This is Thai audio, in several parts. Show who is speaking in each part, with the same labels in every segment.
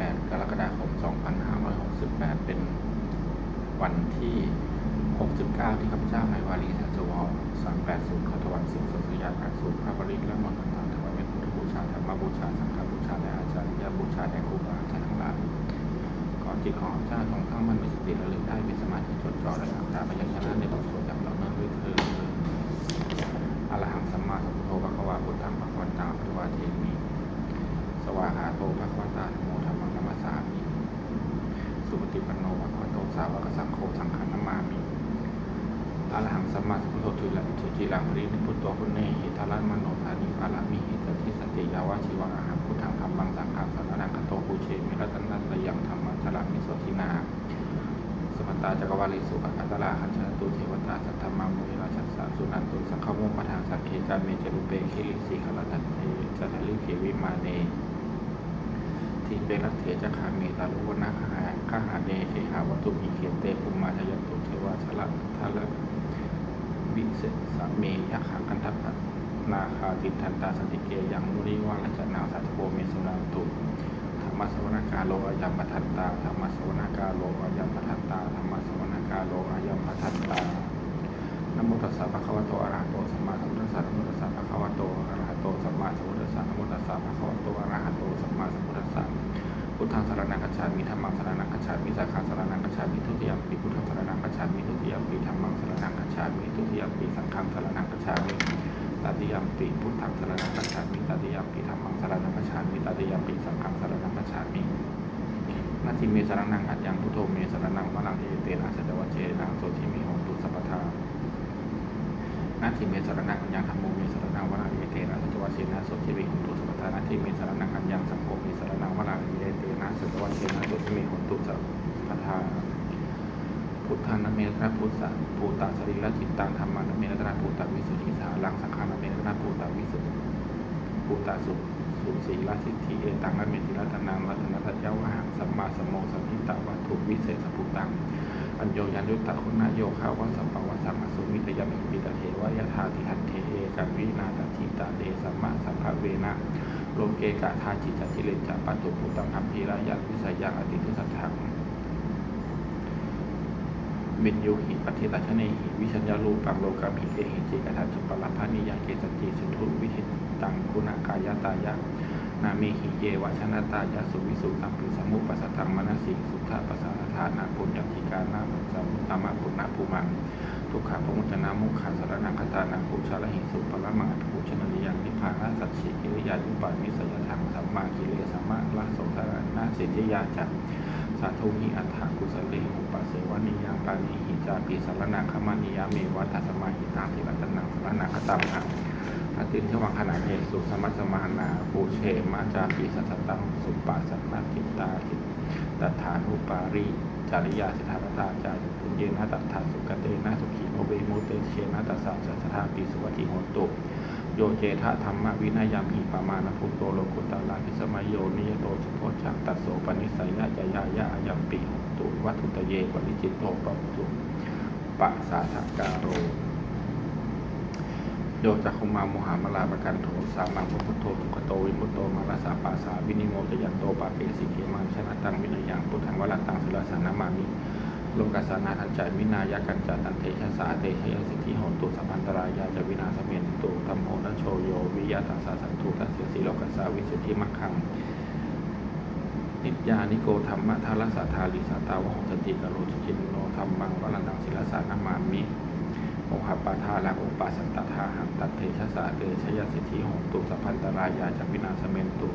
Speaker 1: นี้วันที่8กรกฎาคม 2568 เป็นวันที่ 69 ที่ข้าพเจ้าในวารีทัศวร380ขอถวายสิ่งสัตยาการสูตรพระบริตรและมนต์ต่างๆถวายเป็นพุทธบูชาธรรมบูชา สังฆบูชา และอาจารย์บูชาแด่ครูบาอาจารย์ทั้งหลายก่อนจิตของข้าพเจ้าของทั้งมันมีสติระลึกได้มีสมาธิจดจ่อและอัตตาพยัญชนะในบทสวดอย่างต่อเนื่องด้วยเธออรหังสัมมาสัมพุทโธภะคะวาพุทธังภะคะวันตังภะคะวาเทมิสวากาโตภะคะวตาธัมโมธัมมังนัมมสสามิ สุปฏิปันโนภะคะวะโต สังโฆสังฆังนัมามิอรหังสัมมาสัมพุทโธทุลังสุจิลังรินิพุตโตพุณเนหิทารันมโนธานิปารามิหิตติสติยาวาชิวะอาหังพุทธังธัมมังสังฆังสรนังคโตภูเชมิรัตนัสยังธรรมังชลามิโสทินาสมตตาจักรวาลีสุขัตตาราคัญชาตุเทวตาสัทธรรมามุนิราชัสสะสุนันตุสังฆโมปทางสักเคจาเมจรุเปคิริสีขลันเทจัตลิเขวิมาเนทีเปรัตเถจขามีตาลุวนาค หาหาเนเขหาวัตุมีเขเตปุมมาชยตุเทวาชละทาละวิเศษสเมยะขากันทัพนาคาติทันตาสติเกยังมุนิวาลจนาสัตโพเมสุนันตุธรรมสวนากาโลอายมปทัตตาธรรมสวนากาโลอายมปทัตตาธรรมสวนากาโลอายมปทัตตานโมตัสสะภะคะวะโตอะระหะโตสัมมาสัมพุทธัสสะนโมตัสสะภะคะวะโตอะระหะโตสัมมาสัมพุทธัสสะนโมตัสสะภะคะวะโตอะระหะโตสัมมาสัมพุทธัสสะ พุทธังสารณังคัจฉามิธัมมังสารณังคัจฉามิสังฆังสรณังคัจฉามิทุติยมปิพุทธังสารณังคัจฉามิทุติยมปิธัมมังสารณังคัจฉามิทุติยมปิสังฆังสรณังคัจฉามิตติยมปิพุทธังสารณังคัจฉามิตติยมปิธัมมังสารณังคัจฉามิตติยมปิสังฆังสรณังคัจฉามินาทิเมสารนังอัจยังพุทโธเมสารนังวลังเอเตนะสัจวัชเชนังโสทิเมหงตุสัพพทานาทิเมสารนังอัจยังธรรมโมเมสรนังวลังเอเตนะสัจวัชเชนะโสทิเมหงตุสัพพทานาทิเมสรนังอัจยังสังโฆเม สารนังวลังเอเตนะสัจวัชเชนะโสทิเมหงตุสัพพทาพุทธานะเมตระพุทธะภูตาสรีระจิตตังธรรมานะเมตระภูตาวิสุทธิสาลังสังฆานะเมตระภูตาวิสุทธิภูตาสุสุสีลสิทธิเอตังละเมติรัตนังรัตนตัจเจ้าวหังสัมมาสัมโมสัมพิตาวัตถุวิเศษสัพพุตังอัญโยยันยุตตะคุณาโยคาวัสัมปวัสสัมอสุมิตยามิปิตเทวายธาติหันเทเอกันวินาตทิตาเดสัมมาสัมภเวนะ โลเกกาธาจิตติเลจะปัตตุปุตังคัมภีรายะวิสัยังอติทุสัทธังบินยุหิปฏิตัชเนหิวิชัญญาลูปังโลกามิเกหิจิกทันสุปลัพานิยังเกสติสุทุวิหิตังคุณากายตายะนามิหิเยวชนะตายะสุวิสุตังปิสมุปสัตตังมนสิสุทธาปัสาทานาปุญญติกานาสัมมุตตมะปุณณภูมัง ทุกขะพมุจนามุขัสารนังคตานังภูชาลหิสุปะละมังภูชนริยังนิพพานาสัจฉิกิริยายุปามิสยถังสัมมากิเลสัมมาละโสสารนาสิทธิยาจักสาธุหิอัฏฐากุสเลหุปะเสวนิยังปานิหิจาปิสารนังขมานิยาเมวัฏสมาหิตังทิรัตนังสารนังคตังหังอาตินชวังขณะเหตุสุสมัสมานาปูเชมาจาปิสัตตังสุปาสัมมาทิตาทิตัฐานุปาริ จาริยาสิทธาตาจารุปุเยนะตัทธาสุกเตนะสุขีโอเวมุเตเชนะตัสสะสัสสะปิสุวัติโหตุโยเจทะธรรมวินัยามหิปามานะพุทโตโลกุตาลาพิสมัยโยนิยโตสุโพชังตัสโสปนิสัยยะจยายะยัมปิหตุวัตุตเยปริจิตโตปะสุปะสาทกาโร โยจักคุมาโมหามลาปกันโทสามังพุทโธทุกขโตวิมุตโตมาลาสาปาสาวินิโมจยันโตปาเปสิเกมังชนะตังวินยังพุทธังวรัตังสุรสานามามิโลกัสานาทันจายวินายากันจาตันเทชะสาเตชยสิทธิโหตุสัพพันตรายาจะวินาสเมนตุธรรมโหนโชโยวิยาตัสสะสันตุตัสเสสีโลกัสสาวิสุทธิมัคคังนิจยานิโกธรรมะทารสสะทาลิสาตาวะหงสติกโรจุจินโนธรรมังวรันตังศิลสานามามิ โอหปาทาละโอปาสันตทาหังตัดเทชะสาเตชยสิทธิโหตุสัพพันตรายาจะวินาสเมนตุ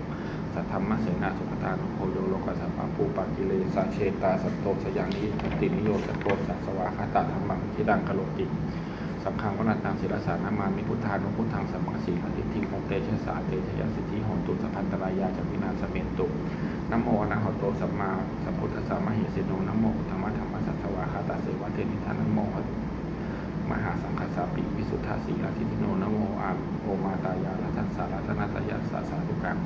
Speaker 1: สัทธรรมเสนาสุขตานุโคโยโลกัสปะปูปะกิเลสาเชตาสัตโตสยังนิทันตินิโยสัตโตสัสวาคาตาธรรมังทิดังกะโลติสังฆังวนันตังศิลสานามามิพุทธานุพุทธังสัมมังสีลทิฏฐิโมเตชะสาเตชยสิทธิโหตุสัพพันตรายาจะวินาสเมนตุนโมอนะหโตสัมมาสัมพุทธสสะมหิสิโนนโมธรรมะธรรมะสัสวาคาตาเสวะเทนิทานะโม มหาสังฆสสาปิวิสุทธาสีลทิฏฐิโนนะโมอาโอมาตายาลัทัสสารัตนาตายาสาสาธุกัง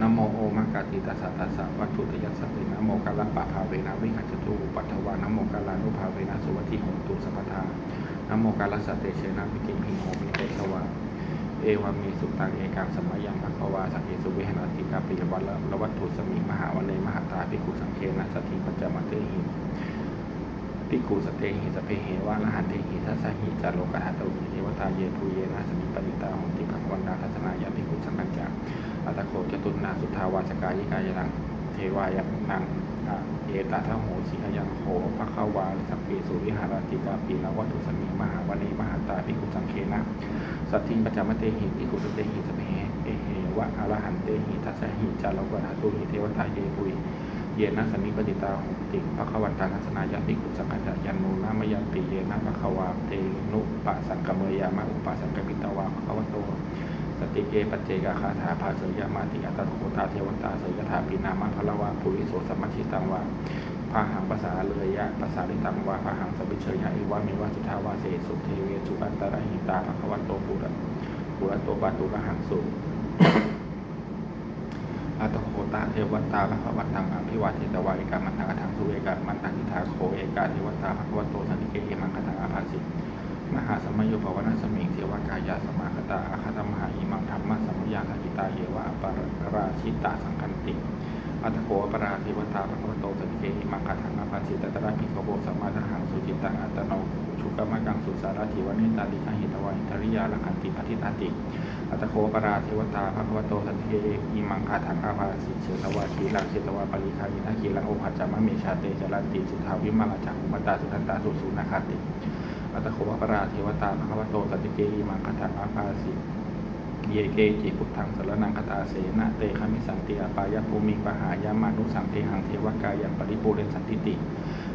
Speaker 1: นะโมโอมากาติตัสสะตัสสะวัตถุตยัสสะเตนะโมกาลปะภาเวนะวิหัจตุปัทวานะโมกาลานุภาเวนะสุวัติโหตุสัพทานะโมกาลสัตเตเชนะวิกิมหิโหมิเตสวาเอวามีสุตังเอกังสมัยยังภควาสังเกสุเวหนาติกาปิยวัตละวัตถุสมิมหาวันเนมหาตาภิกขุสังเคนะสติปัจจมัตเตหิ ภิกขุสเตหิสเพเหวะละหันเตหิทัสสหิจาโลกะหะตุหิเทวตาเยภูเยนะสมิปิตาหติภควันดาทัศนายาภิกขุสังกัจจาอัตโคจตุนนาสุทาวาสกายิกายนังเทวายังนังเอตาทะโหสิหยังโหภควาสัพเพสุวิหารติกาปีละวัตุสมิมหาวันเนมหาตาภิกขุสังเคนะสัตถิงปัจจามเตหิติกุสเตหิสเปเอเหวะอรหันเตหิทัสสหิจารวะธาตุหิเทวตาเยปุย เยนะสมิปติตาหงติภควันตาทัศนายาภิกขุสังกัจจยันโนนามยันติเยนะภควาเตนุปะสังกเมยามะอุปะสังกมิตวาภควัตโตสติเกปัจเจกาคาถาภาเสยามาติอัตตโคตาเทวตาเสยถาปินามะพลวาปุริโสสัมมัชิตังวาพาหังภาษาเลยยะภาษาลิตังวาพาหังสบิเชยะอิวามิวาสุทาวาเสสุเทเวสุอันตระหิตาภควโตปุระปุระโตปาตุระหังสุ อัตโคตาเทวตาภควันตังอภิวาเทตวาเอกามันตังทังสุเอกามันตังทิทาโคเอกาเทวตาภควโตสันติเกเอมังคตังอาภาสิมหาสมัยโยภวนาสมิงเทวกายาสมาคตาอาคตมหาอิมังธรรมะสมัยยาคติตาเยวะปราชิตาสังคันติอัตโขปราเทวตาภควโตสันติเกอิมังคตังอาภาสิตตระภิกโบสมาทหังสุจิตังอัตโนชุกรรมกังสุสารถิวันิตาลิกหิตวาหิตริยาลังคันติปฏิตาติ อัตโคปราเทวตาภควโตสันเทอิมังคาถังอาภาสิเชตวาทีลังเชตวาปริคายินาคีลังโอภัจจามะเมชาเตจรันติสุทาวิมาลจักอุปตาสุทันตาสุสุนาคาติอัตโคปราเทวตาภควโตสันเกอิมังคาถังอาภาสิเยเกจิพุทธังสรนังคตาเสนะเตคามิสันติอปายภูมิปหายามานุสังเทหังเทวกายันปริปูเรนสันติติ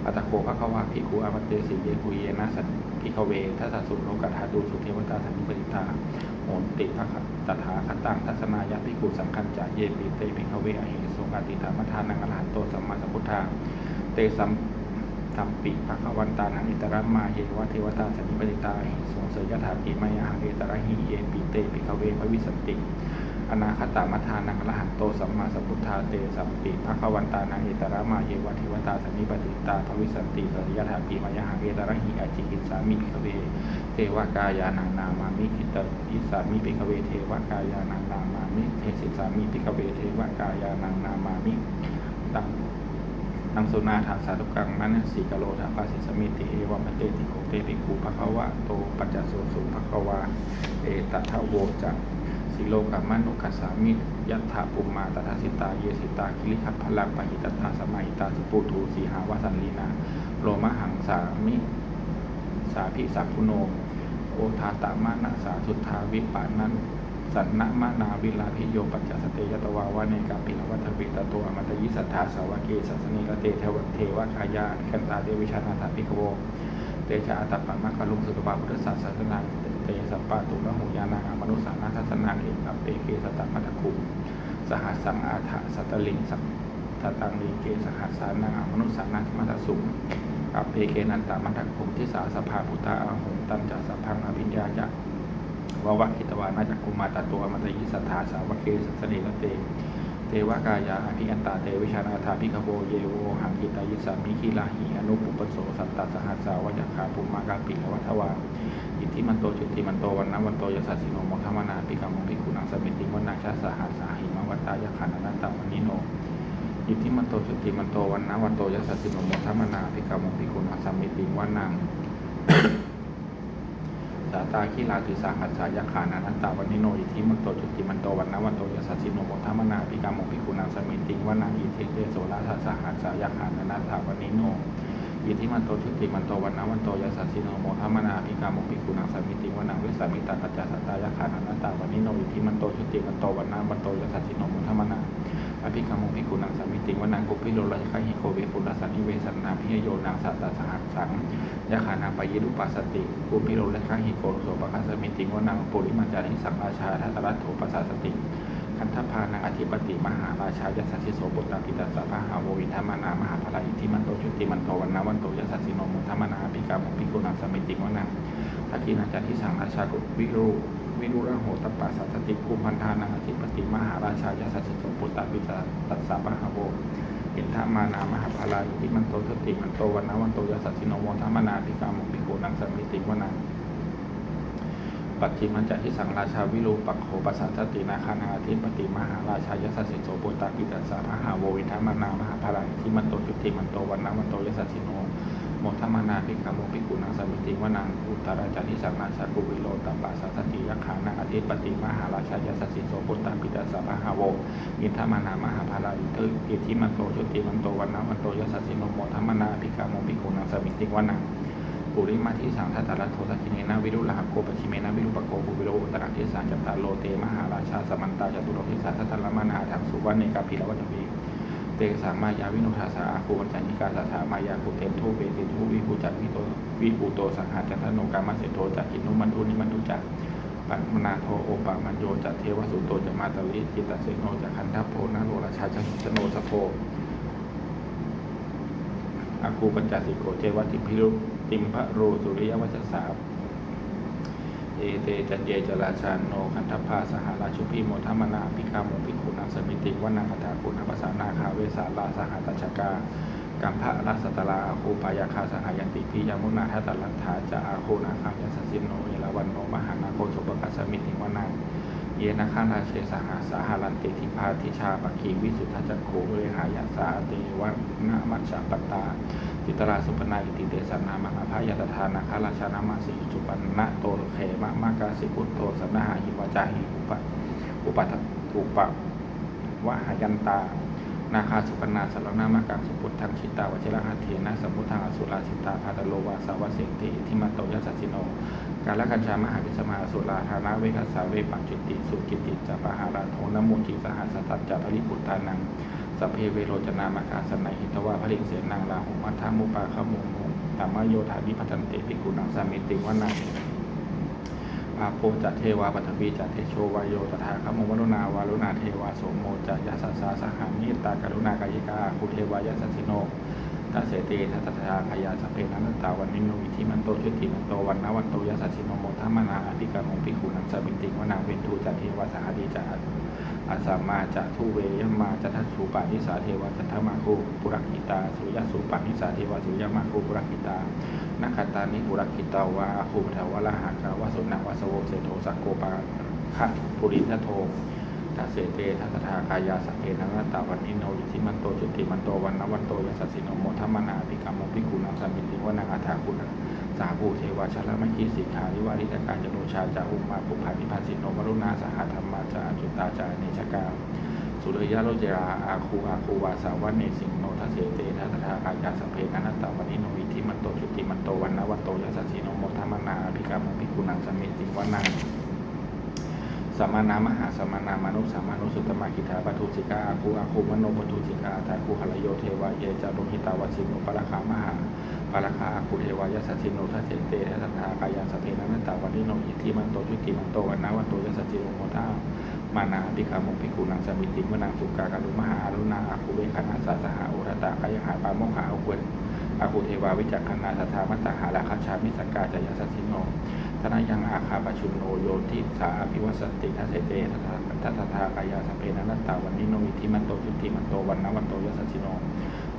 Speaker 1: อัตโคภควาภิกขุอาวัตเตสิเยคุเยนะสันพิกเวทัสสุโลกธาตุสุเทวตาสันนิปติตา หนติภคตถาคตังทัศนายาภิกุสังคัญจะเยปิเตปิคเวอหิสุงอติธรรมทานังอรหันโตสัมมาสัมพุทธาเตสัมสัมปิภควันตานังอิตระมาเยวะเทวตาสันนิปติตาหิสงเสยยถาปิมายาเอตระหิเยปิเตปิคเวภวิสันติ อนาคตามัทานังอรหันโตสัมมาสัมพุทธาเตสัมปิภควันตานังอิตระมาเยวะเทวตาสันนิปติตาภวิสันติเสยยถาปิมายหังเอตระหิอจิกิสามิภิกขเวเทวกายานังนามามิคิตอิสามิปิกเวเทวกายานังนามามิเทศิสามิปิกเวเทวกายานังนามามิตังตังสุนาทางสาธุกังมันสีกะโลทาภาสิสมิติเอวมเตติโคเตปิคูภควะโตปัจจโสสุภควาเอตัทะโวจั สิโลกามานุกัสสามิยัตถาปุมมาตถาสิตาเยสิตาคิริขัพพลังปหิตตาสมาหิตาสุปุทูสีหาวสันลีนาโลมหังสามิสาภิสัพพุโนโอทาตามานาสาสุทธาวิปานันสันนมานาวิลาภิโยปัจจสเตยตวาวาเนกาปิลวัฏเวตตัวอมตยิสัทธาสาวกเกสัสนิละเตเทวเทวคายากันตาเดวิชานาถาภิกโวเตชะอัตตปัมมะคาลุงสุตบาพุทธศาสนา ตสัปปะตุระหุยานาอมนุสานาทัสนาเอกเตเกสตัมัตถคุสหัสสังอาถะสัตตลิงสัตตตังลีเกสหัสสานาอมนุสานาธรรมทัสสุงกับเพเกนันตามันทักภูมิที่สาสภาพุทธาอาหุตันจัสพังอภิญญาจะวะวะอิตวานาจักกุมาตตัวมัตยิสัทธาสาวกเกสัสนิลเตเทวกายาอภิอันตาเตวิชานาถาพิคโวเยโวหังกิตายิสามิคิลาหิอนุปุปโสสัตตสหัสสาวยคาภูมากาปิลวัทวา ทิมันโตจุติมันโตวันนะวันโตยสัสสิโนมทมนาปิกามงพิคุนังสมิติวันาชาสหัสสาหิมวัตตายขันนันตาวันนิโนอิทิมันโตจุติมันโตวันนะวันโตยัสสิโนมทัมนาภิกามงภิกุณาสัมมิติวานังสาตาขีลาติสาหัสสายาขานานันตาวันนิโนอิทิมันโตจุติมันโตวันนวันโตยัสสสิโนโมทัมนาภิกามงภิกุณาสัมมิติวานังอิทิเตโสลาสสหัสสายาขานานันตาวันนิโน อิทธิมันโตชุติมันโตวันนะวันโตยัสสสิโนโมทัมมนาภิกามงภิกุณาสัมมิติวานังวิสามิตาปัจจสัตตายาขานานันตาวันนิโนอิทธิมันโตชุติมันโตวันนะวันโตยัสสสิโนโมทัมมนาอภิกรรมภิกุนังสามิติวนังกุปิโลลยคหิโคเวปุรสันนิเวสันนาพิยโยนังสัตตสหัสสังยะขานาปยิรุปัสสติกุปิโลลยคหิโคโสปะคัสมิติวนังปุริมาจาริสังราชาทัตรัตโถปัสสติคันธพานังอธิปติมหาราชายัสสสิโสปุตตาปิตัสสะพะหาโววิธรรมนามหาภลาอิทธิมันโติมันโตวันนาวันโตยัสสิโนมุทธรรมนาอภิกรรมภิกขุนังสมิติวนังทักขินาจาริสังราชากุวิรูวิรุระโหตปะสสัตติกุมพันธานาอธิปติมหาราชายาสัจจุปุตตะวิสาตัสสะมหาโวอินทามานามหาภาลาอิติมันโตสติมันโตวันนาวันโตยสัสสิโนมุทัมมนาภิกามงภิกขุนังสมิติวนา ปัจจิมันจะที่สังราชาวิรูปักโขปัสสัตตินาคานาธิปติมหาราชายสัสสิโสปุตตะกิตัสสะมหาโววิธามนามหาภาลัยที่มันโตจุติมันโตวันนะมันโตยสัสสิโนโมทมานาภิกขโมภิกุนังสมิติวนังอุตตราจาริสังราชากุวิโรตัปปะสัสสติยักขานาอธิปติมหาราชายสัสสิโสปุตตะกิตัสสะหาโววิธามานามหาภาลัยเตกิทิมันโตจุติมันโตวันนะมันโตยสัสสิโนโมทมานาภิกขโมภิกุนังสมิติวนัง ปุริมาทิสังทัตตะโทสักิเนนะวิรุลหโกปชิเมนะวิรุปโกภูวิโรตระทิสังจัตตาโลเตมหาราชาสมันตาจตุโรทิสัทธัตตะละมานาถังสุวรรณเนกาภิรวัตวีเตสังมายาวินุทาสาอาคูวัญจันนิกาสัทธามายาภูเตนทุเวติทุวิภูจักวิโตวิภูโตสังหาจันทโนกามาเสโทจักกินุมันทุนิมันทุจักปัมนาโทโอปามันโยจัตเทวสุโตจะมาตลิจิตตเสโนจักขันทัพโพนาโรราชาจัสโนสโพอากูปัญจสิโกเจวัติพิรุ ติมพระโรสุริยวัชสาเอเตจันเยจราชานโนคันธพาสหราชุพิโมทัมนาพิกาโมภิกขุนังสมิติวนาคตาคุณภาษานาคาเวสาลาสหตัชกากัมพะรัสตลาอาคูปายาคาสหายันติพิยามุนาทัตตลัทธาจะอาคูนาคายัสสินโนเอราวันโนมหานาโคสุปกัสสมิติวนา เยนะข้าราเชสหาสาหารันติทิพาทิชาปคีวิสุทธจักโขเวหายาสาเตวันนมัชปตาจิตราสุปนาอิติเตสนามังอภายตทานาคาราชานามาสิจุปันนะโตเขมะมากาสิพุตโตสันนาหาหิวจาหิอุปะอุปัฏอุปะวะหายันตา นาคาสุปนาสารนามากังสุพุทธังชิตาวชิระหัตเถนะสมุทังอสุราชิตาพาตโลวาสาวะเสงติทิมันโตยัสสสิโนการละกัญชามหาวิสมาสุราธานาเวกัสสาเวปัจจุติสุกิติจะปหาราโทนมุจิสหัสตัจจภริปุตตานังสเพเวโรจนามาคาสนัยหิตวาพลิเสนางลาหุมัทธามุปาขมุงมุตามโยธานิพัตันเตปิกุณังสามิติวนา อาโปจัตเทวาปัทวีจัตเทโชวายโยตถาคมุวรุณาวารุณาเทวาโสโมจัยัสสาสหามิตากรุณากายิกาคุเทวายัสสิโนทัสเสเตทัตตาขยาสเพนันตาวันนิโนวิธิมันโตชุติมันโตวันนวันโตยัสสิโนโมทัมนาอภิกรมงปิขุนังสามิติวนาเวนทูจัตเทวาสหดีจัต อาสามาจะทุเวยมาจะทัสสุปานิสาเทวะจันทมาคูปุรักขิตาสุริยสุปานิสาเทวะสุริยมาคูปุรักขิตานาคาตานิปุรักขิตาวาคูปทาวะละหากาวสุนาวสโวเสโทสักโกปาคะปุริทโททัสเสเตทัสทาคายาสัพเพนังตาวันนิโนยิธิมันโตจุติมันโตวันนวันโตยัสสิโนโมทัมมนาปิกรรมปิกุณังสัมมิติวนาอาถาคุณัง สาภูเทวาชลมคีสิกขาวิวาริตการจโนชาจาอุมาปุภานิพัสสิโนมรุณาสหธรรมาจาจุตาจาเนชกาสุริยะโรจราอาคูอาคูวาสาวันเนสิงโนทัสเสเตทัสทากายาสเพเพนันตตาวันิโนวิธิมันโตจุติมันโตวันนวันโตยาสสสิโนโมทัมมนาภิกรรมภิกุณังสมมิติวนัง สัมมานามหาสัมมานามานุสัมมานุสุตมาคิทาปทุสิกาอาคูอาคูมโนปทุสิกาทาคูหลโยเทวะเยจารุหิตาวสิโนปะระคามหาปาราคาอาคุเทวายสัสสิโนทัสเสเตทัสทากายาสเพนันตาวันนิโนอิทิมันโตจุติมันโตวันนาวันโตยสสจิโนโมทามานาปิกามงพิกุนังสมิติมนังสุกากาลุมหาอรุณาอาคุเวคณาสาสหาอุรตากายหาปาโมหาอุควอาคุเทวาวิจักขณาสัทธามัตตาหาราคาชามิสกกาจายสัสสิโน ทนายังอาคาปชุนโนโยทิสาภิวัสติทัสเตทัสทัสทากายาสเพนันตาวันนิโนอิทิมันโตจุติมันโตวันนาวันโตยัสสจิโน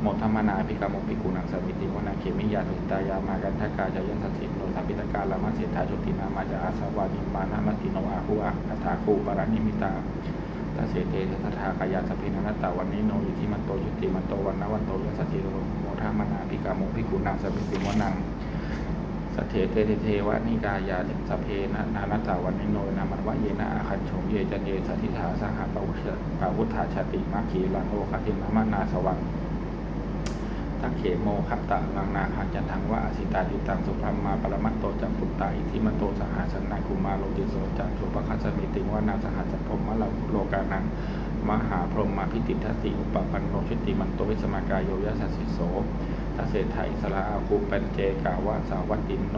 Speaker 1: โมทัมมนาภิกามงภิกุนังสมิติวนาเขมิยาตุตายามากันทกาจายัสสิโนสัมปิตกาลามาเสถาจุตินามาจาอาสวานิมานามัติโนอาคูอาคาถาคูปารานิมิตาทัสเสเตทัทธากายาสเพนันตาวันนิโนอิทิมันโตจุติมันโตวันนาวันโตยัสสจิโนโมทัมมนาภิกามงภิกุนังสมิติวนัง เถเตเทเทวะนิกายาติสเพนะนานัตาวันนิโนนามันวะเยนะอาคันชงเยจันเยสัทธิธาสหปวุชปวุฒาชาติมัคคีลังโอคตินามนาสวังทักเขโมขตะลังนาคันจันทังว่าอสิตาติตังสุพรมมาปรมัตโตจัมปุตตาอิทิมันโตสหาสนากุมาโลติโสจักสุปคัสมิติวานาสหัสพมมะโลกานังมหาพรหมมาพิติทัสติอุปปันโนชุติมันโตวิสมากายโยยัสสสิโส ทัสเศไทยสละอาคูปัญเจกาวะสาวัตตินโน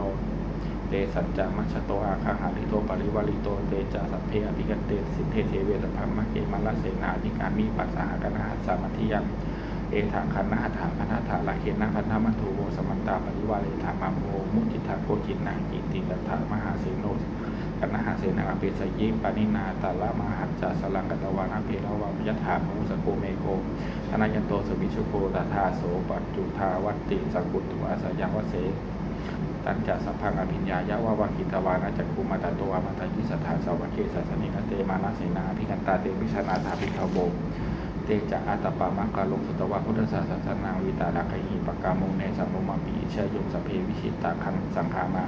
Speaker 1: เตสัจจามัชโตอาคาหาริโตปริวาริโตเตจาสัพเพอภิกันเตสิเทเทเวสพัมมะเกมาลเสนาธิการมีปัสสหกนาหัสสามัธิยังเอถังคันนาถาพันธาลาเคนาพันธมัทุโวสมันตาปริวาเลธามาโมมุจิตาโกจินังกิติตัทามหาเสโน กันนาหาเสนาอเปสยิปานินาตาละมหัจจสลังกตวานาเพรวามยถามุสโกเมโกธนายันโตสวิชุโกตถาโสปัจจุทาวัตติสกุตุอาสยังวเสตันจะสัพพังอภิญญายะวาวากิตวานาจักคุมาตาตัวมาตายิสถาสาวเกสัสนิกเตมานาเสนาพิกันตาเตวิชนาธาพิคาโบ เตจะอัตปามังกาลงสุตวะพุทธศาสสนางวิตาลักหิปกามุงเนสัมโมมาปีเชยงสเพวิชิตาคังสังขามา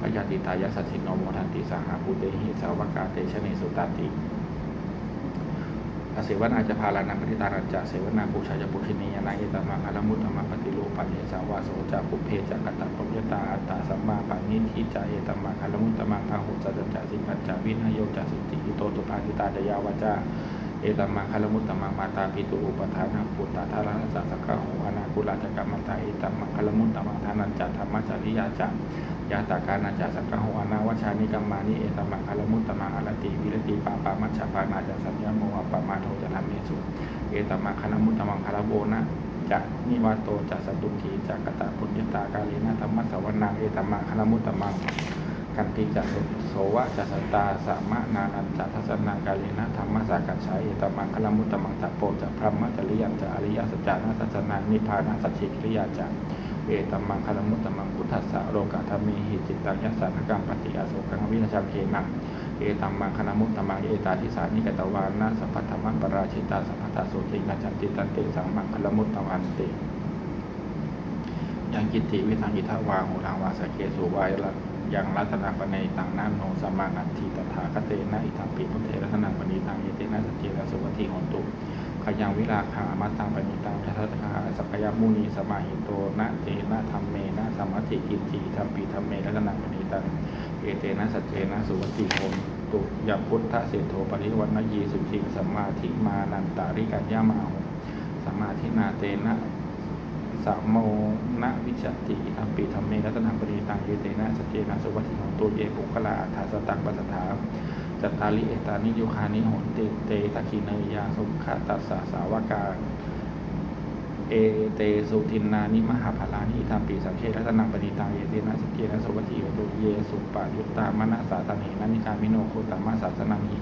Speaker 1: ปยาติตายสัสสิโนโมทันติสหาภูเตหิสาวกาเตชะเนสุตติอเสวนาจะพาลานังปฏิตารัจะเสวนาปูชายปุชินียนาเอตมังคารมุตตมังปฏิโลปันเยสาวาโสจะปุเพจะกตตปยตาอัตตาสัมมาปานิทิจะเอตมังคารมุตตมังพาหุสัจจะสิปัญจวินโยจะสุติโตตุปาติตาจยาวาจา ตมังคารมุตตมังมาตาปิตุอุปทานาปุตตาทาราสัสกะโหอนาคุลาจักรมันตาเอตมังคารมุตตมังทานันจะธรรมจริยาจะยาตาการนาจาสักะโหอานาวชานิกัมมานิเอตมังคารมุตตมังอรติวิรติปาปามัชฌปานาจะสัญญโมวปมาโทจะทำเมสุเอตมะคณมุตตมังคารโบนะจะนิวาโตจะสตุทีจะกตะปุญญตากาเลนะธรรมสวรนังเอตมะคณมุตตมัง กันติจะโสวะจะสตาสามะนานันจะทัศนังกาเลนะธรรมสากัจฉายเตมังคณมุตตมังตะโปจะพรหมจริยันจะอริยสัจจานาทัศนังนิพานาสัจฉิกิริยาจะเอตมังคณมุตตมังพุทธัสสะโลกาธรรมีหิจิตตังยัสสานกังปฏิอาโศกังวินาชังเคนังเอตัมมังคณมุตตมังเอตาทิสานิกตวานะสัพพธรรมปราชิตาสัพพตาโสตินาจันติตันเตสังมังคณมุตตมันติยังกิตติวิทังอิทาวาหูทางวาสเกสุวายละ ยังรัตนาปในตังนาโนสมานันทีตถาคเตนะอิทังปิพุทเทรัตนังปณิตังเยเตนะสจเจระสุวัติหนตุขยังวิราคามัตตังปณิตังทัตถาสัพยามุนีสมาหิโตนะเตนะธรรมเมนะสมมติกินจีธรรมปีธรรมเมรัตนังปณิตังเอเตนะสัจเจนะสุวัติหนตุยาพุทธเสโทปริวันนยีสุจิงสัมมาทิมานันตาริกัญญามาหสัมมาทินาเตนะ สัมโมนะวิชติธรรมปีธรรมเมรัตนังปริตังเอเตนะสเจนะสุวัติโหนตุเยปุคลาอัฏฐาสตังปัสถาจัตตาลิเอตานิโยคานิโหนติเตตะคีเนยยาสุขตัสสะสาวกาเอเตสุทินนานิมหาภาลานิธรรมปีสังเครัตนังปณิตังเยเตนะสเกนะสุวัติโยตุเยสุปายุตตามนะสาตานินันิการมิโนโคตามะสาสนังหิ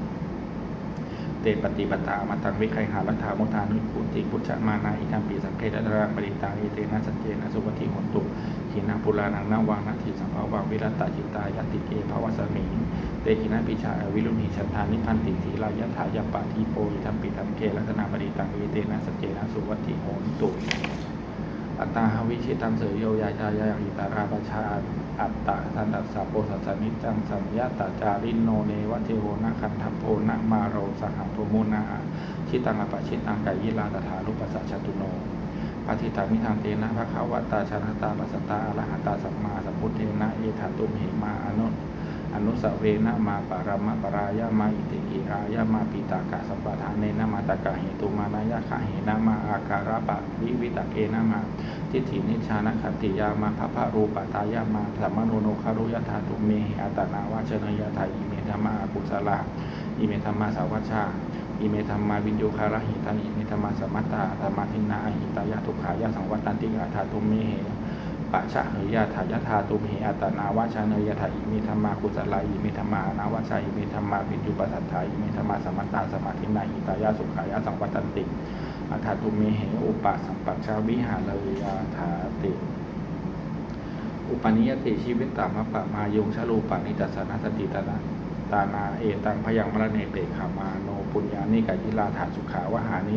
Speaker 1: เตปฏิปตามาตังวิไคหาลัทธามุทานุปุติพุทธมานาอิธรรมปีสังเครัตนังปณิตังเยเตนะสกเกนะสวัติโหนตุขีนาปุรานังนาวานาทิสัมภาวังวิรัตจิตายติเกภวสมิงเตกินะปิชาวิรุณิชันทานิพันติทีลายะถายาปาทีโปอิธรรมปีธรรมเครัตนาปณิตังเยเตนะสกเกนะสุวัติโหนตุอัตตาหวิชิตังเสยโยยาชายาอิตาราปชา อัตตาทันตสัพโปสัสนิจังสัมยาตาจารินโนเนวะเทโวนะคันทัมโพนะมาโรสังหังโทโมนาชิตังอปะชิตังไกยิลาตถาลุปัสสะชตุโนปฏิตามิทางเตนะพระขาวตาชนะตาปัสสตาอรหัตตาสัมมาสัมพุทเทนะเอถาตุมเหมาอนุ อนุสเวนะมาปารมะปรายามาอิติกิรายามาปิตากะสัมปทานเนนะมาตากะเหตุมานายะคะเหนะมาอาการะปะวิวิตะเกนะมาทิฏฐินิชานขันติยามาภพะรูปตายามาสัมมโนโนคารุยธาตุเมหิอัตนาวาชนยธาอิเมธรรมากุศลาอิเมธรรมาสาวัชชาอิเมธรรมาวินโยคาระหิตันอิเมธรรมาสมัตตาธรรมาทินาอหิตายะทุขายะสังวัตตันติอาธาตุเมเห ปะชะเหยยะถายธาตุเมอัตนาวาชาเนยะถาอิเมธรรมากุศลาอิเมธรรมานาวาชาอิเมธรรมาวินโยปัสสัทธาอิเมธรรมาสมัตตาสมาทินาหิตายะสุขายะสังวัตตันติอาธาตุเมเหอุปสัมปัชาวิหาเลยาถาติ อุปนิยติชีวิตตามะปะมายงชลูปานิตัสนาสติตานาตานาเอตังพยังมรเนเปขามาโนปุญญานิกายิลาถาสุขาวหานิ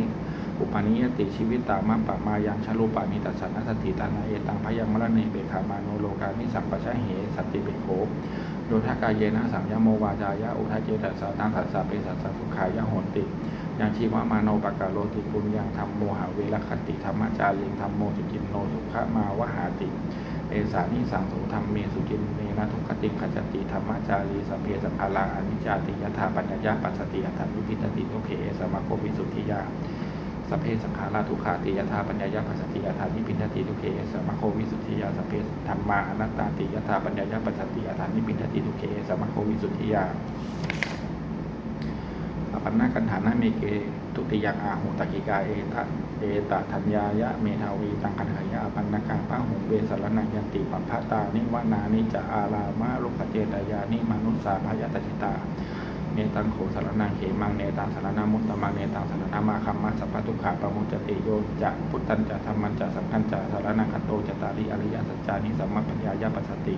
Speaker 1: อุปนิยติชีวิตตามะปะมายังชลูปานิตัสสนาสติตานาเอตังพยังมรเนเปขามาโนโลกานิสัมปชะเหสติเปโขโดทากายเยนะสัมยโมวาจายะอุทาเจตัสสะนังสัสสะเปสัสสะสุขายะโหนติยังชีวะมาโนปะกาโลติปุญญังธรรมโมหะเวรคติธรรมจาริงธรรมโมสุจินโนสุขมาวหาติเอสานิสังโสธรรมเมสุจินเมนะทุกขติขจติธรรมจารีสัพเพสัพพาลังอนิจจติยถาปัญญาปัสสติอัตถานิพิตติทุกเขสมะโกวิสุทธิยา สัพเพสังขาราทุกขาติยถาปัญญายาปัสสติอัตถานิพิตติทุเขสมะโกวิสุทธิยาสัพเพธรรมาอนัตตาติยถาปัญญายาปัสสติอัตถานิพิตติทุเขสมะโกวิสุทธิยาอปันนากันฐานะเมเกทุติยังอาหุตกิกาเอตะเอตะธัญญายะเมทาวีตังคันหายะอปันนากังพระหุงเบสรนังยันติปัมภะตานิวานานิจะอารามาลุขเจตายานิมนุสสาพยตจิตา เนตังโขสารนังเขมังเนตังสารนามุตตมังเนตังสารนามาคัมมัสสะปะทุขาปะมุจติโยจะพุทธันจะธรรมันจะสังฆันจะสารนังคตโตจะตาริอริยสัจจานิสัมมาปัญญายาปัสสติ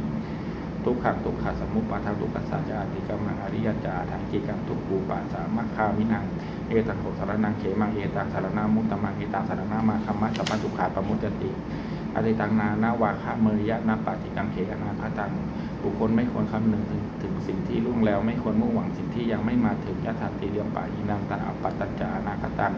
Speaker 1: ทุกขังทุกขสมุปปาทังทุกขสัจจะอติกรรมังอริยจาทังกิกังทุกปูปาสามัคคามินังเอตังโขสารนังเขมังเอตังสารนามุตตมังเอตังสารนามาคัมมัสสะปะทุขาปะมุจติอติตังนานาวาคะเมริยะนาปาติกังเขอนาคตัง บุคคลไม่ควรคำนึงถึงถึงสิ่งที่ล่วงแล้ว ไม่ควรมุ่งหวังสิ่งที่ยังไม่มาถึงยถาติเรียมป่ายินังตาอัปปัตตัญจาอนาคตัง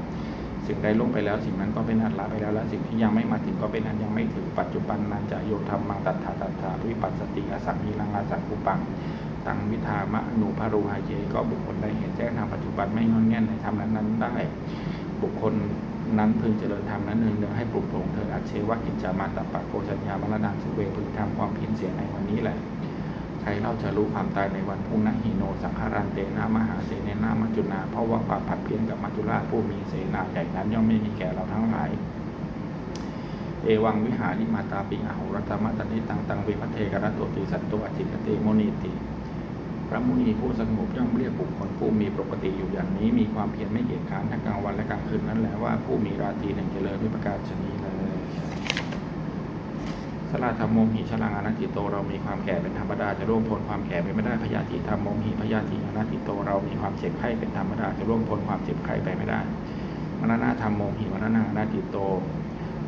Speaker 1: สิ่งใดล่วงไปแล้ว สิ่งนั้นก็เป็นอันละไปแล้วและสิ่งที่ยังไม่มาถึงก็เป็นอันยังไม่ถึงปัจจุบันนันจะโยธรรมังตัทธาตัทธาวิปัสสติอสังมีนังอาสังกุปังตังวิธามะอนุภารูหายเยก็บุคคลใดเห็นแจ้งทางปัจจุบันไม่งอนแง่นในธรรมนั้นๆได้ บุคคลนั้นพึงเจริญธรรมนั้นเนืองเนืองให้ปลุกปลงเธออาเชวะกิจจามาตปะโกชัญญามรณะสุเวพึงทำความเพียรเสียในวันนี้แหละ ใครเล่าจะรู้ความตายในวันพุ่งนะหิโน สังขารันเตนะมหาเสนนามัจจุนา เพราะว่าความผัดเพี้ยนกับมัจจุราชผู้มีเสนาใหญ่นั้นย่อมไม่มีแก่เราทั้งหลาย เอวังวิหาริมาตาปิอาหุรัตมะตนิตังตังเวพัเทกรัตโตติสันโตอจิกเตโมนีติพระมุนีผู้สงบย่อมเรียกบุคคลผู้มีปกติอยู่อย่างนี้ มีความเพียรไม่เกียจค้านทั้งกลางวันและกลางคืนนั้นแหละว่าผู้มีราตรีหนึ่งเจริญด้วยประการชนีเลย สลาธรรมโมหิชลังอนัตติโตเรามีความแก่เป็นธรรมดาจะร่วงพ้นความแก่ไปไม่ได้พยาธิธรรมโมหิพยาธิอนัตติโตเรามีความเจ็บไข้เป็นธรรมดาจะร่วงพ้นความเจ็บไข้ไปไม่ได้มรณะธรรมโมหิมรณะอนัตติโต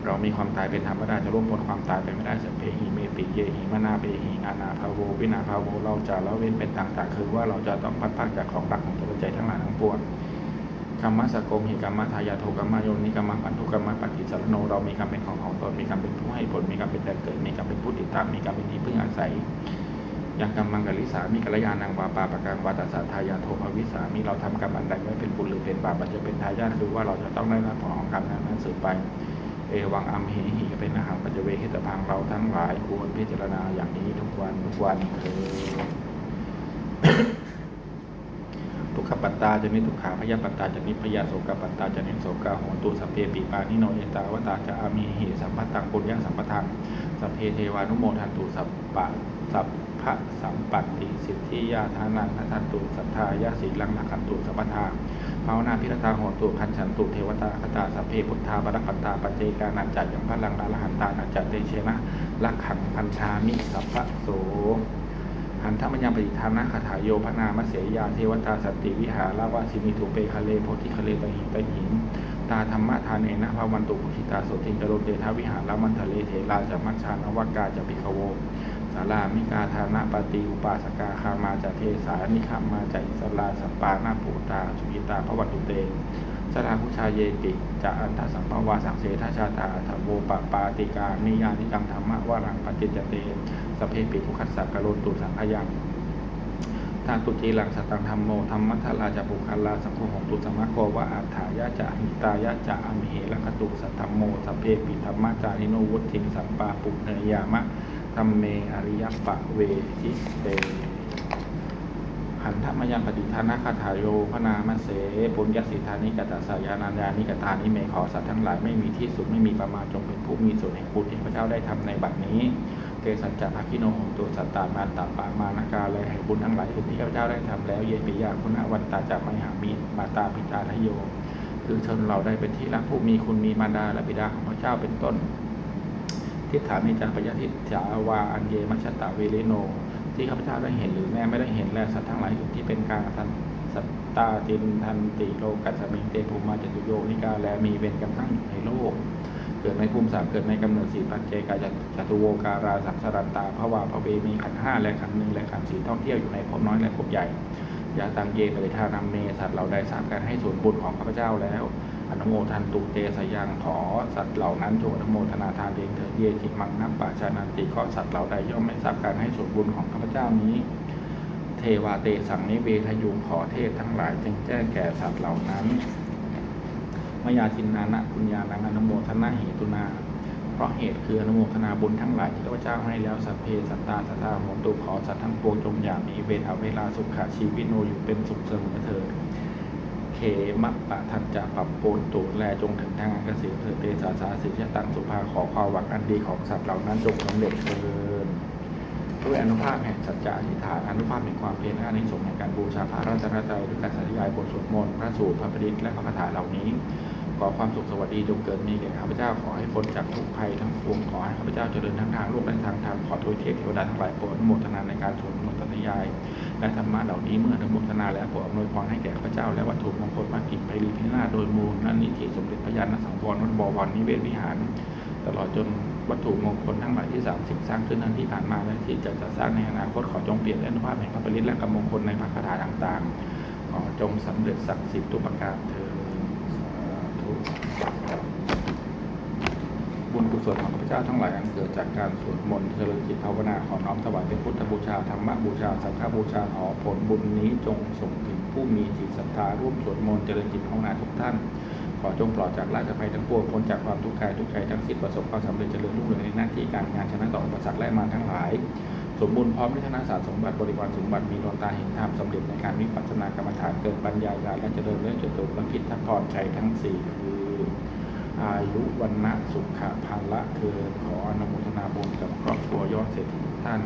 Speaker 1: เรามีความตายเป็นธรรมดาจะร่วงพ้นความตายไปไม่ได้สัพเพหิเมติเยหิมนาเปหิอานาภาโววินาภาโวเราจะละเว้นเป็นต่างๆคือว่าเราจะต้องพัดพากจากของรักของตัวใจทั้งหลายทั้งปวง กรรมสกมหิกรรมทายาโทกรรมโยนิกรรมปันทุกรรมปฏิสารโนเรามีกรรมเป็นของของตนมีกรรมเป็นผู้ให้ผลมีกรรมเป็นแดนเกิดมีกรรมเป็นผู้ติดตามมีกรรมเป็นที่พึ่งอาศัยอย่างกรรมังกริสามีกัลยาณังวาปาปะกังวาตสาทายาโทอวิสามีเราทำกรรมอันใดไว้เป็นบุญหรือเป็นบาปมันจะเป็นทายาทดูว่าเราจะต้องได้รับผลของกรรมนั้นสืบไปเอวังอัมเหหิเป็นอาหารปัจเจเวหิตพังเราทั้งหลายควรพิจารณาอย่างนี้ทุกวันทุกวันเถิด ขปัตตาจะนิทุกขาพยาปัตตาจะนิพยาโสกปัตตาจะนิโสกาโหตุสัพเพปีปานิโนเอตาวตาจะอามีหิสัมปตังปุญญสัมปทังสัพเพเทวานุโมทันตุสัพปะสัพพะสัมปัตติสิทธิยาทานังนัทันตุสัทธายาสีลังนักันตุสัพพทาภาวนาพิรตาโหตุคันฉันตุเทวตาคตาสัพเพพุทธาบรปัตตาปัจเจกานันจัดยังพลังอรหันตานัจัดเดเชนะลักขังพันชามิสัพพะโส หันธรรมยังปฏิทานะคาถาโยพนามเสยาเทวตาสติวิหาราวาสินิถูเปคะเลโพธิคะเลตหิตหินตาธรรมะทานเนนะภาวันตุภุชิตาโสติงกโรเตทาวิหารละมันทะเลเถราจะมัชชานวากาจะปิคโวสารามิกาธานะปฏิอุปาสกาคามาจะเทสานิคามาจะอิสลาสปานาปูตาสุกิตาพระวันตุเตสราพุชาเยติจะอันทสัมภวาสังเสทชาตาธโวปปาติกานิยานิจังธรรมะวารังปจิจจเต สเพปิทุขัสสะกะโลตุสังขยังทานตุจีหลังสตังธรรมโมธรรมัทธาราจะปุคลาสังโฆหงตุสมะโควะอัฏฐายะจะหิตายะจะอมิเหละคตุสัทธรรมโมสเพปิธรรมะจาริโนวุติงสัมปาปุเนยามะธรรมเมอริยปะเวทิเตหันธรรมยังปฏิทานาคาถาโยพนามเสปุญญสิทธานิกตาสายานันยานิกตานิเมขอสัตว์ทั้งหลายไม่มีที่สุดไม่มีประมาณจงเป็นผู้มีส่วนแห่งบุญที่พระเจ้าได้ทำในบัดนี้ เตสัจจะภาคิโนโหตุสัตตามาตาปามานากาและแห่งบุญทั้งหลายอื่นที่พระเจ้าได้ทำแล้ว เยปิยาคุณวันตาจากไมหามีมาตาปิตาทโย คือชนเราได้เป็นที่รักผู้มีคุณมีมารดาและบิดาของพระเจ้าเป็นต้น ทิฏฐานิจาปยทิฏฐาวาอันเยมัชตาเวเลโน ที่ข้าพเจ้าได้เห็นหรือแม่ไม่ได้เห็นและสัตว์ทั้งหลายอื่นที่เป็นการทันสัตตาตินทันติโลกัสมิงเตภูมาจตุโยนิกาและมีเวรกำตั้งอยู่ในโลก เกิดในภูมิสามเกิดในกำเนิดสี่ปัจเจกาจจตุโวการาสังสรันตาภวาภเวมีขันห้าและขันหนึ่งและขันสี่ท่องเที่ยวอยู่ในภพน้อยและภพใหญ่ยาตังเยปริธานาเมสัตว์เราได้ทราบการให้ส่วนบุญของข้าพเจ้าแล้วอนุโมทันตุเตสยังขอสัตว์เหล่านั้นจงอนุโมทนาทานเองเถิดเยจิมังนับปะชานันติขอสัตว์เหล่าใดย่อมไม่ทราบการให้ส่วนบุญของข้าพเจ้านี้ เทวาเตสังนิเวทยุงขอเทศทั้งหลายจึงแจ้งแก่สัตว์เหล่านั้น มยาทินนานะปุญญานังอนุโมทนาเหตุนา เพราะเหตุคืออนุโมทนาบุญทั้งหลายที่ข้าพเจ้าให้แล้วสัพเพสัตตาสัตตาโหนตุขอสัตว์ทั้งปวงจงอย่ามีเวทเวลาสุขชีวิโนอยู่เป็นสุขเสมอเถิดเขมัปปะทันจะปรับปูนตูแลจงถึงทางเกษมเถิดเตสาสาสิชะตังสุภาขอความหวังอันดีของสัตว์เหล่านั้นจงสำเร็จเถิดด้วยอนุภาพแห่งสัจจะอธิษฐานอนุภาพแห่งความเพียรและอนิสงส์ในการบูชาพระรัตนตรัยด้วยการสาธยายบทสวดมนต์พระสูตรพระปริตและพระคาถาเหล่านี้ ขอความสุขสวัสดีจงเกิดมีแก่ข้าพเจ้าขอให้พ้นจากทุกภัยทั้งปวงขอให้ข้าพเจ้าเจริญทั้งทางโลกและทางธรรมขอโดยเทพเทวดาทั้งหลายโปรดอนุโมทนาในการสวดมนต์สาธยาย และธรรมะเหล่านี้เมื่ออนุโมทนาแล้วโปรดอำนวยพรให้แก่ข้าพเจ้าและวัตถุมงคลมากิจไปรีพินาศโดยมูลนั่นนิธิสมเด็จพระยาณสังวรวัดบวรนิเวศวิหาร ตลอดจนวัตถุมงคลทั้งหลายที่สามสิบสร้างขึ้นนั้นที่ผ่านมาและที่จะจะสร้างในอนาคตขอจงเปลี่ยนและอนุภาพแห่งพระปริตและกำมงคลในพระคาถาต่างๆ ขอจงสำเร็จศักดิ์สิทธิ์ทุกประการเถิดสาธุ บุญกุศลของข้าพเจ้าทั้งหลายอันเกิดจากการสวดมนต์เจริญจิตภาวนาขอน้อมถวายเป็นพุทธบูชาธรรมบูชาสังฆบูชาขอผลบุญนี้จงส่งถึงผู้มีจิตศรัทธาร่วมสวดมนต์เจริญจิตภาวนาทุกท่าน ขอจงปลอดจากราชภัยทั้งปวงพ้นจากความทุกข์กายทุกข์ใจทั้งสิ้นประสบความสำเร็จเจริญรุ่งเรืองในหน้าที่การงานชนะต่ออุปสรรคและมารทั้งหลาย มบูรณ์พร้อมด้วยธนาสารสมบัติบริวารสมบัติมีดวงตาเห็นธรรมสำเร็จในการวิปัสสนากรรมฐานเกิดปัญญาญาณและเจริญเรื่องจตุรพิทธพรชัยทั้งสี่คืออายุวันนะสุขะภาละเทินขออนุโมทนาบุญกับครอบครัวยอดเศรษฐีท่าน